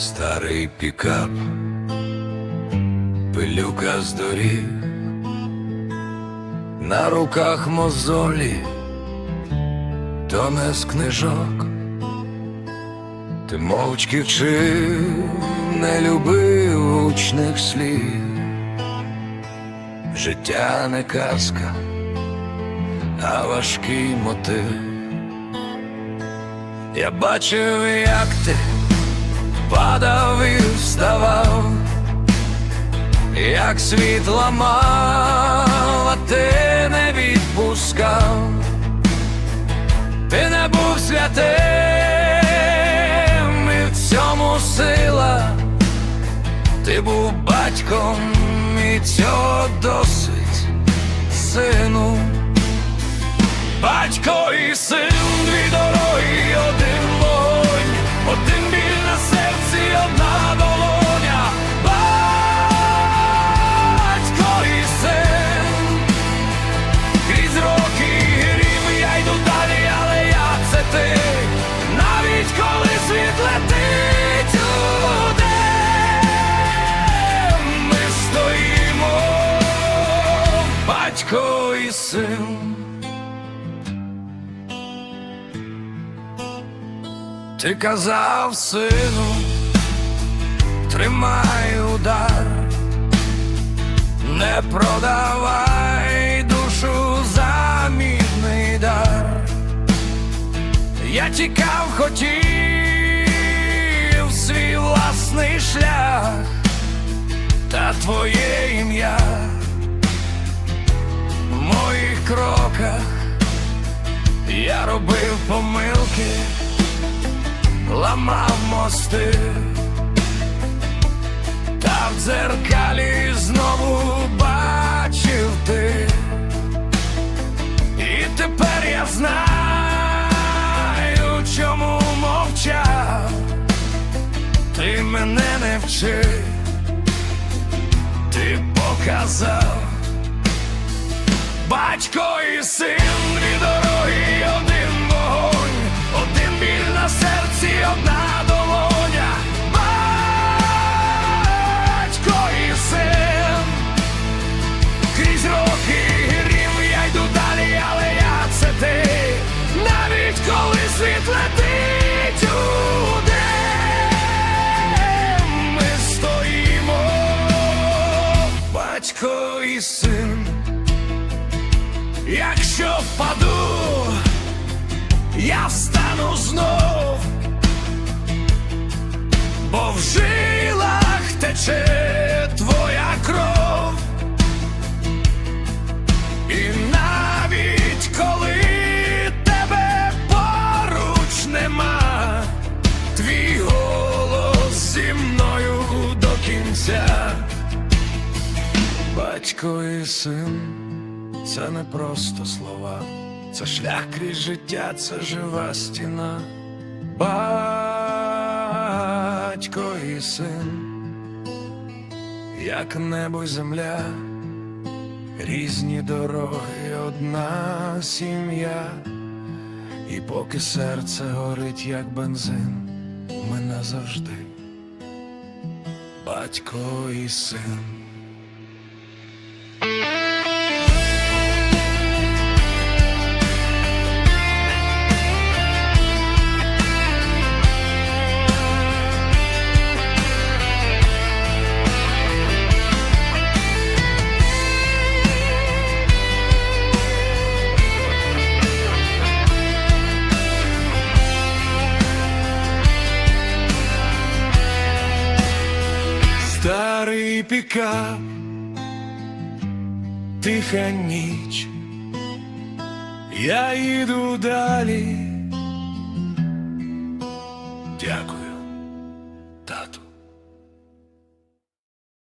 Старий пікап, пилюка з доріг, на руках мозолі, то не з книжок, ти мовчки вчив, не любив учних слів, життя не казка, а важкий мотив. Я бачив, як ти падав і вставав, як світ ламав, а ти не відпускав, ти не був святим, і в цьому сила, ти був батьком, і цього досить, сину. Батько і син, батько і син. Ти казав сину, тримай удар, не продавай душу за мідний дар. Я тікав, хотів свій власний шлях, та твоє ім'я кроках я робив помилки ламав мости, та в дзеркалі знову бачив ти, і тепер я знаю, чому мовчав, ти мене не вчив, ти показав. Батько і син, дві дороги, один вогонь, один біль на серці, одна долоня. Батько і син, крізь роки грім я йду далі, але я це ти, навіть коли світ летить удень, ми стоїмо, батько і син. Якщо впаду, я встану знов, бо в жилах тече твоя кров, і навіть коли тебе поруч нема, твій голос зі мною до кінця, батько і син. Це не просто слова, це шлях крізь життя, це жива стіна. Батько і син, як небо й земля, різні дороги, одна сім'я, і поки серце горить, як бензин, ми назавжди, батько і син. Старий пікап, тиха ніч, я йду далі. Дякую.